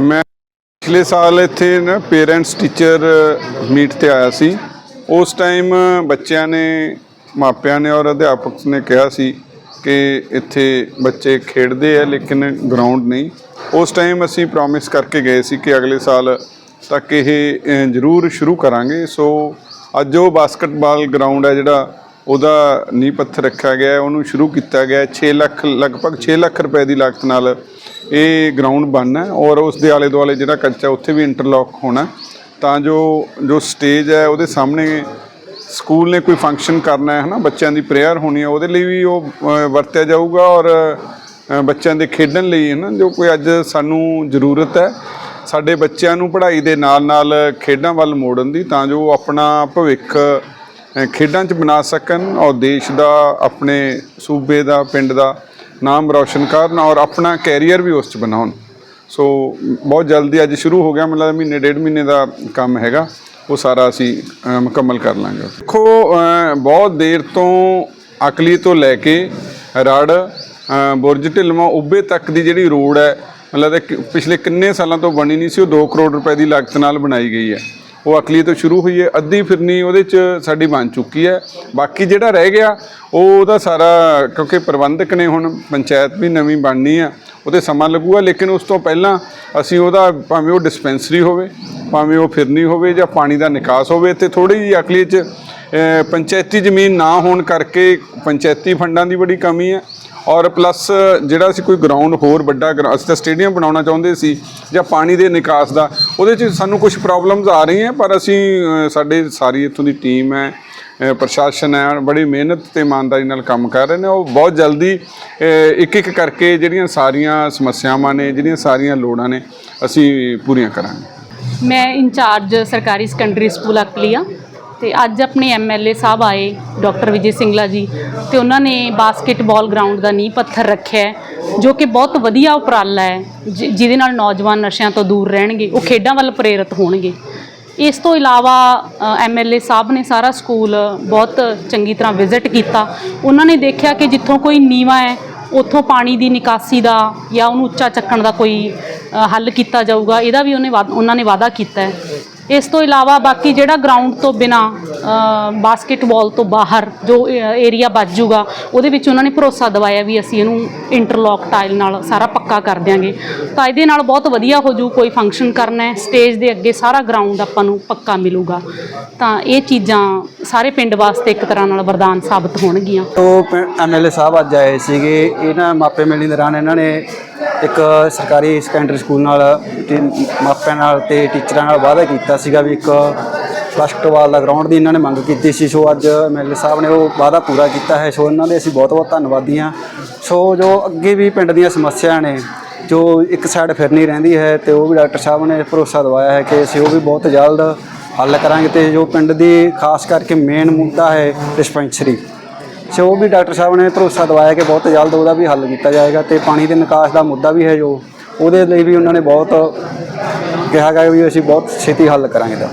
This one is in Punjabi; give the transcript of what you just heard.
ਮੈਂ ਪਿਛਲੇ ਸਾਲ ਇੱਥੇ ਨਾ ਪੇਰੈਂਟਸ ਟੀਚਰ ਮੀਟ ਤੇ ਆਇਆ ਸੀ। ਉਸ ਟਾਈਮ ਬੱਚਿਆਂ ਨੇ, ਮਾਪਿਆਂ ਨੇ ਔਰ ਅਧਿਆਪਕ ਨੇ ਕਿਹਾ ਸੀ ਕਿ ਇੱਥੇ ਬੱਚੇ ਖੇਡਦੇ ਆ ਲੇਕਿਨ ਗਰਾਊਂਡ ਨਹੀਂ। ਉਸ ਟਾਈਮ ਅਸੀਂ ਪ੍ਰੋਮਿਸ ਕਰਕੇ ਗਏ ਸੀ ਕਿ ਅਗਲੇ ਸਾਲ ਤੱਕ ਇਹ ਜ਼ਰੂਰ ਸ਼ੁਰੂ ਕਰਾਂਗੇ। ਸੋ ਅੱਜ ਉਹ ਬਾਸਕਟਬਾਲ ਗਰਾਊਂਡ ਹੈ ਜਿਹੜਾ ਉਹਦਾ ਨੀਂਹ ਪੱਥਰ ਰੱਖਿਆ ਗਿਆ, ਉਹਨੂੰ ਸ਼ੁਰੂ ਕੀਤਾ ਗਿਆ ਹੈ। 6 ਲੱਖ, ਲਗਭਗ 6 ਲੱਖ ਰੁਪਏ ਦੀ ਲਾਗਤ ਨਾਲ ਇਹ ਗਰਾਊਂਡ ਬਣਨਾ ਔਰ ਉਸ ਦੇ ਆਲੇ ਦੁਆਲੇ ਜਿਹੜਾ ਕੱਚਾ ਉੱਥੇ ਵੀ ਇੰਟਰਲੌਕ ਹੋਣਾ ਤਾਂ ਜੋ ਜੋ ਸਟੇਜ ਹੈ, ਉਹਦੇ ਸਾਹਮਣੇ ਸਕੂਲ ਨੇ ਕੋਈ ਫੰਕਸ਼ਨ ਕਰਨਾ ਹੈ, ਹਨਾ, ਬੱਚਿਆਂ ਦੀ ਪ੍ਰੇਅਰ ਹੋਣੀ ਹੈ, ਉਹਦੇ ਲਈ ਵੀ ਉਹ ਵਰਤਿਆ ਜਾਊਗਾ ਔਰ ਬੱਚਿਆਂ ਦੇ ਖੇਡਣ ਲਈ ਹੈ ਨਾ ਜੋ ਕੋਈ ਅੱਜ ਸਾਨੂੰ ਜ਼ਰੂਰਤ ਹੈ, ਸਾਡੇ ਬੱਚਿਆਂ ਨੂੰ ਪੜ੍ਹਾਈ ਦੇ ਨਾਲ ਨਾਲ ਖੇਡਾਂ ਵੱਲ ਮੋੜਨ ਦੀ, ਤਾਂ ਜੋ ਉਹ ਆਪਣਾ ਭਵਿੱਖ ਖੇਡਾਂ 'ਚ ਬਣਾ ਸਕਣ ਔਰ ਦੇਸ਼ ਦਾ, ਆਪਣੇ ਸੂਬੇ ਦਾ, ਪਿੰਡ ਦਾ ਨਾਮ ਰੌਸ਼ਨ ਕਰਨ ਔਰ ਆਪਣਾ ਕੈਰੀਅਰ ਵੀ ਉਸ 'ਚ ਬਣਾਉਣ। ਸੋ ਬਹੁਤ ਜਲਦੀ ਅੱਜ ਸ਼ੁਰੂ ਹੋ ਗਿਆ ਮਤਲਬ ਮਹੀਨੇ, ਡੇਢ ਮਹੀਨੇ ਦਾ ਕੰਮ ਹੈਗਾ। ਉਹ ਸਾਰਾ ਅਸੀਂ ਮੁਕੰਮਲ ਕਰ ਲਾਂਗੇ। ਦੇਖੋ ਬਹੁਤ ਦੇਰ ਤੋਂ ਅਕਲੀ ਤੋਂ ਲੈ ਕੇ ਰੜ ਬੁਰਜ, ਢਿਲਵਾਂ, ਉੱਬੇ ਤੱਕ ਦੀ ਜਿਹੜੀ ਰੋਡ ਹੈ ਮਤਲਬ ਕਿ ਪਿਛਲੇ ਕਿੰਨੇ ਸਾਲਾਂ ਤੋਂ ਬਣੀ ਨਹੀਂ ਸੀ, ਉਹ 2 ਕਰੋੜ ਰੁਪਏ ਦੀ ਲਾਗਤ ਨਾਲ ਬਣਾਈ ਗਈ ਹੈ। ਉਹ ਅਕਲੀ ਤੋਂ ਸ਼ੁਰੂ ਹੋਈ ਹੈ, ਅੱਧੀ ਫਿਰਨੀ ਉਹਦੇ ਚ ਸਾਡੀ ਬਣ ਚੁੱਕੀ ਹੈ। ਬਾਕੀ ਜਿਹੜਾ ਰਹਿ ਗਿਆ, ਉਹ ਉਹਦਾ ਸਾਰਾ, ਕਿਉਂਕਿ ਪ੍ਰਬੰਧਕ ਨੇ ਹੁਣ ਪੰਚਾਇਤ ਵੀ ਨਵੀਂ ਬਣਨੀ ਆ, ਉਹਦੇ ਸਮਾਂ ਲੱਗੂਗਾ, ਲੇਕਿਨ ਉਸ ਤੋਂ ਪਹਿਲਾਂ ਅਸੀਂ ਉਹਦਾ ਭਾਵੇਂ ਉਹ ਡਿਸਪੈਂਸਰੀ ਹੋਵੇ, ਭਾਵੇਂ ਉਹ ਫਿਰਨੀ ਹੋਵੇ ਜਾਂ ਪਾਣੀ ਦਾ ਨਿਕਾਸ ਹੋਵੇ ਤੇ ਥੋੜੀ ਜਿਹੀ ਅਕਲੀ ਚ ਪੰਚਾਇਤੀ ਜ਼ਮੀਨ ਨਾ ਹੋਣ ਕਰਕੇ ਪੰਚਾਇਤੀ ਫੰਡਾਂ ਦੀ ਬੜੀ ਕਮੀ ਹੈ। ਔਰ ਪਲੱਸ ਜਿਹੜਾ ਅਸੀਂ ਕੋਈ ਗਰਾਊਂਡ ਹੋਰ ਵੱਡਾ ਗਰਾ- ਅਸੀਂ ਤਾਂ ਸਟੇਡੀਅਮ ਬਣਾਉਣਾ ਚਾਹੁੰਦੇ ਸੀ ਜਾਂ ਪਾਣੀ ਦੇ ਨਿਕਾਸ ਦਾ, ਉਹਦੇ 'ਚ ਸਾਨੂੰ ਕੁਝ ਪ੍ਰੋਬਲਮਸ ਆ ਰਹੀਆਂ ਪਰ ਅਸੀਂ ਸਾਡੇ ਸਾਰੀ ਇੱਥੋਂ ਦੀ ਟੀਮ ਹੈ ਪ੍ਰਸ਼ਾਸਨ ਹੈ, ਬੜੀ ਮਿਹਨਤ ਤੇ ਇਮਾਨਦਾਰੀ ਨਾਲ ਕੰਮ ਕਰ ਰਹੇ ਨੇ, ਉਹ ਬਹੁਤ ਜਲਦੀ ਇੱਕ ਇੱਕ ਕਰਕੇ ਜਿਹੜੀਆਂ ਸਾਰੀਆਂ ਸਮੱਸਿਆਵਾਂ ਨੇ, ਜਿਹੜੀਆਂ ਸਾਰੀਆਂ ਲੋੜਾਂ ਨੇ, ਅਸੀਂ ਪੂਰੀਆਂ ਕਰਾਂਗੇ। ਮੈਂ ਇੰਚਾਰਜ ਸਰਕਾਰੀ ਸੈਕੰਡਰੀ ਸਕੂਲ ਅਕਲੀਆ। ਤੇ ਅੱਜ ਆਪਣੇ ਐਮਐਲਏ ਸਾਹਿਬ ਆਏ, ਡਾਕਟਰ ਵਿਜੇ ਸਿੰਗਲਾ ਜੀ, ਤੇ ਉਹਨਾਂ ਨੇ ਬਾਸਕਟਬਾਲ ਗਰਾਊਂਡ ਦਾ ਨੀਂਹ ਪੱਥਰ ਰੱਖਿਆ ਜੋ ਕਿ ਬਹੁਤ ਵਧੀਆ ਉਪਰਾਲਾ ਹੈ, ਜਿ- ਜਿਹਦੇ ਨਾਲ ਨੌਜਵਾਨ ਨਸ਼ਿਆਂ ਤੋਂ ਦੂਰ ਰਹਿਣਗੇ, ਉਹ ਖੇਡਾਂ ਵੱਲ ਪ੍ਰੇਰਿਤ ਹੋਣਗੇ। ਇਸ ਤੋਂ ਇਲਾਵਾ ਐਮਐਲਏ ਸਾਹਿਬ ਨੇ ਸਾਰਾ ਸਕੂਲ ਬਹੁਤ ਚੰਗੀ ਤਰ੍ਹਾਂ ਵਿਜ਼ਿਟ ਕੀਤਾ। ਉਹਨਾਂ ਨੇ ਦੇਖਿਆ ਕਿ ਜਿੱਥੋਂ ਕੋਈ ਨੀਵਾ ਹੈ, ਉੱਥੋਂ ਪਾਣੀ ਦੀ ਨਿਕਾਸੀ ਦਾ ਜਾਂ ਉਹਨੂੰ ਉੱਚਾ ਚੱਕਣ ਦਾ ਕੋਈ ਹੱਲ ਕੀਤਾ ਜਾਊਗਾ, ਇਹਦਾ ਵੀ ਉਹਨੇ ਵਾਅ- ਉਹਨਾਂ ਨੇ ਵਾਅਦਾ ਕੀਤਾ ਹੈ। ਇਸ ਤੋਂ ਇਲਾਵਾ ਬਾਕੀ ਜਿਹੜਾ ਗਰਾਊਂਡ ਤੋਂ ਬਿਨਾ ਬਾਸਕਟਬਾਲ ਤੋਂ ਬਾਹਰ ਜੋ ਏਰੀਆ ਬਚ ਜੂਗਾ, ਉਹਦੇ ਵਿੱਚ ਉਹਨਾਂ ਨੇ ਭਰੋਸਾ ਦਵਾਇਆ ਵੀ ਅਸੀਂ ਇਹਨੂੰ ਇੰਟਰਲੌਕ ਟਾਈਲ ਨਾਲ ਸਾਰਾ ਪੱਕਾ ਕਰ ਦਿਆਂਗੇ। ਤਾਂ ਇਹਦੇ ਨਾਲ ਬਹੁਤ ਵਧੀਆ ਹੋ ਜੂ, ਕੋਈ ਫੰਕਸ਼ਨ ਕਰਨਾ ਹੈ ਸਟੇਜ ਦੇ ਅੱਗੇ ਸਾਰਾ ਗਰਾਊਂਡ ਆਪਾਂ ਨੂੰ ਪੱਕਾ ਮਿਲੂਗਾ। ਤਾਂ ਇਹ ਚੀਜ਼ਾਂ ਸਾਰੇ ਪਿੰਡ ਵਾਸਤੇ ਇੱਕ ਤਰ੍ਹਾਂ ਨਾਲ ਵਰਦਾਨ ਸਾਬਤ ਹੋਣਗੀਆਂ। ਤੋਂ ਐਮਐਲਏ ਸਾਹਿਬ ਅੱਜ ਆਏ ਸੀਗੇ, ਇਹਨਾਂ ਮਾਪੇ ਮਿਲਣੀ ਦੌਰਾਨ ਇਹਨਾਂ ਨੇ ਇੱਕ ਸਰਕਾਰੀ ਸੈਕੰਡਰੀ ਸਕੂਲ ਨਾਲ ਤੇ ਮਾਪਿਆਂ ਨਾਲ ਤੇ ਟੀਚਰਾਂ ਨਾਲ ਵਾਅਦਾ ਕੀਤਾ ਸੀਗਾ ਵੀ ਇੱਕ ਬਾਸਕਟਬਾਲ ਦਾ ਗਰਾਊਂਡ ਦੀ ਇਹਨਾਂ ਨੇ ਮੰਗ ਕੀਤੀ ਸੀ। ਸੋ ਅੱਜ ਐਮਐਲਏ ਸਾਹਿਬ ਨੇ ਉਹ ਵਾਅਦਾ ਪੂਰਾ ਕੀਤਾ ਹੈ। ਸੋ ਇਹਨਾਂ ਦੇ ਅਸੀਂ ਬਹੁਤ ਬਹੁਤ ਧੰਨਵਾਦੀ ਹਾਂ। ਸੋ ਜੋ ਅੱਗੇ ਵੀ ਪਿੰਡ ਦੀਆਂ ਸਮੱਸਿਆ ਨੇ, ਜੋ ਇੱਕ ਸਾਈਡ ਫਿਰਨੀ ਰਹਿੰਦੀ ਹੈ ਤੇ ਉਹ ਵੀ ਡਾਕਟਰ ਸਾਹਿਬ ਨੇ ਭਰੋਸਾ ਦਵਾਇਆ ਹੈ ਕਿ ਅਸੀਂ ਉਹ ਵੀ ਬਹੁਤ ਜਲਦ ਹੱਲ ਕਰਾਂਗੇ ਤੇ ਜੋ ਪਿੰਡ ਦੀ ਖਾਸ ਕਰਕੇ ਮੇਨ ਮੁੱਦਾ ਹੈ ਡਿਸਪੈਂਸਰੀ ਸੋ ਉਹ ਵੀ ਡਾਕਟਰ ਸਾਹਿਬ ਨੇ ਭਰੋਸਾ ਦਿਵਾਇਆ ਕਿ ਬਹੁਤ ਜਲਦ ਉਹਦਾ ਵੀ ਹੱਲ ਕੀਤਾ ਜਾਏਗਾ ਤੇ ਪਾਣੀ ਦੇ ਨਿਕਾਸ ਦਾ ਮੁੱਦਾ ਵੀ ਹੈ ਜੋ, ਉਹਦੇ ਲਈ ਵੀ ਉਹਨਾਂ ਨੇ ਬਹੁਤ ਕਿਹਾ ਗਿਆ ਵੀ ਅਸੀਂ ਬਹੁਤ ਛੇਤੀ ਹੱਲ ਕਰਾਂਗੇ ਦਾ